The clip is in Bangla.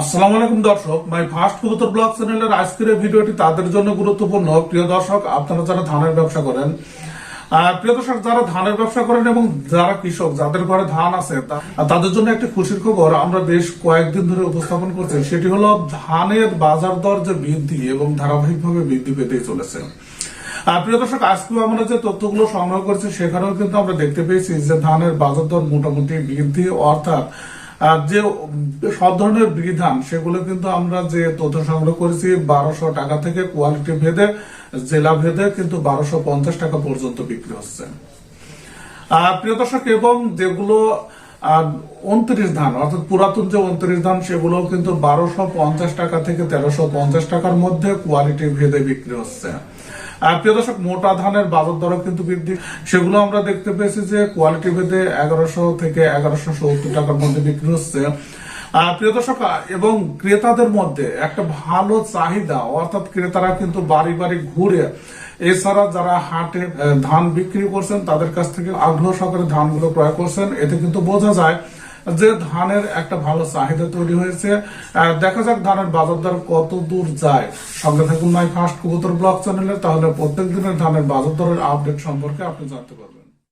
আসসালামু আলাইকুম দর্শক, মাই ফার্স্ট কবুতর ব্লগ চ্যানেলের আজকের ভিডিওটি তাদের জন্য গুরুত্বপূর্ণ। প্রিয় দর্শক, আপনারা যারা ধানের ব্যবসা করেন প্রিয় দর্শক, যারা ধানের ব্যবসা করেন এবং যারা কৃষক, যাদের ঘরে ধান আছে তাদের জন্য একটি খুশির খবর, আমরা বেশ কয়েকদিন ধরে উপস্থাপন করছি সেটি হলো ধানের বাজার দর যে বৃদ্ধি এবং ধারাবাহিকভাবে বৃদ্ধি পেতেই চলেছে। প্রিয় দর্শক আজকে আমরা যে তথ্যগুলো সংগ্রহ করছি, সেখানেও কিন্তু আমরা দেখতে পেয়েছি যে ধানের বাজার দর মোটামুটি বৃদ্ধি, অর্থাৎ যে সব ধরনের বিধান, সেগুলো কিন্তু আমরা যে তথ্য সংগ্রহ করেছি, বারোশো টাকা থেকে কোয়ালিটি ভেদে, জেলা ভেদে কিন্তু বারোশো পঞ্চাশ টাকা পর্যন্ত বিক্রি হচ্ছে। প্রিয় দর্শক, এবং যেগুলো উনত্রিশ ধান, অর্থাৎ পুরাতন যে উনত্রিশ ধান সেগুলো কিন্তু বারোশো পঞ্চাশ টাকা থেকে তেরোশো পঞ্চাশ টাকার মধ্যে কোয়ালিটি ভেদে বিক্রি হচ্ছে। প্রিয় দর্শক, মোটা ধানের বাজার দরও কিন্তু বৃদ্ধি। সেগুলো আমরা দেখতে পেয়েছি যে কোয়ালিটি ভেদে এগারোশো থেকে এগারোশো সত্তর টাকার মধ্যে বিক্রি হচ্ছে। প্রিয় দর্শক, এবং ক্রেতাদের মধ্যে একটা ভালো চাহিদা, অর্থাৎ ক্রেতারা কিন্তু বাড়ি বাড়ি ঘুরে, এছাড়া যারা হাটে ধান বিক্রি করছেন, তাদের কাছ থেকে আগ্রহ সহকারে ধানগুলো ক্রয় করছেন। এতে কিন্তু বোঝা যায় যে ধানের একটা ভালো চাহিদা তৈরি হয়েছে। দেখা যাক ধানের বাজার দর কত দূর যায়। সঙ্গে থাকুন মাই ফার্স্ট কবুতর ব্লগ চ্যানেলে তাহলে প্রত্যেক দিনের ধানের বাজার দরের আপডেট সম্পর্কে আপনি জানতে পারবেন।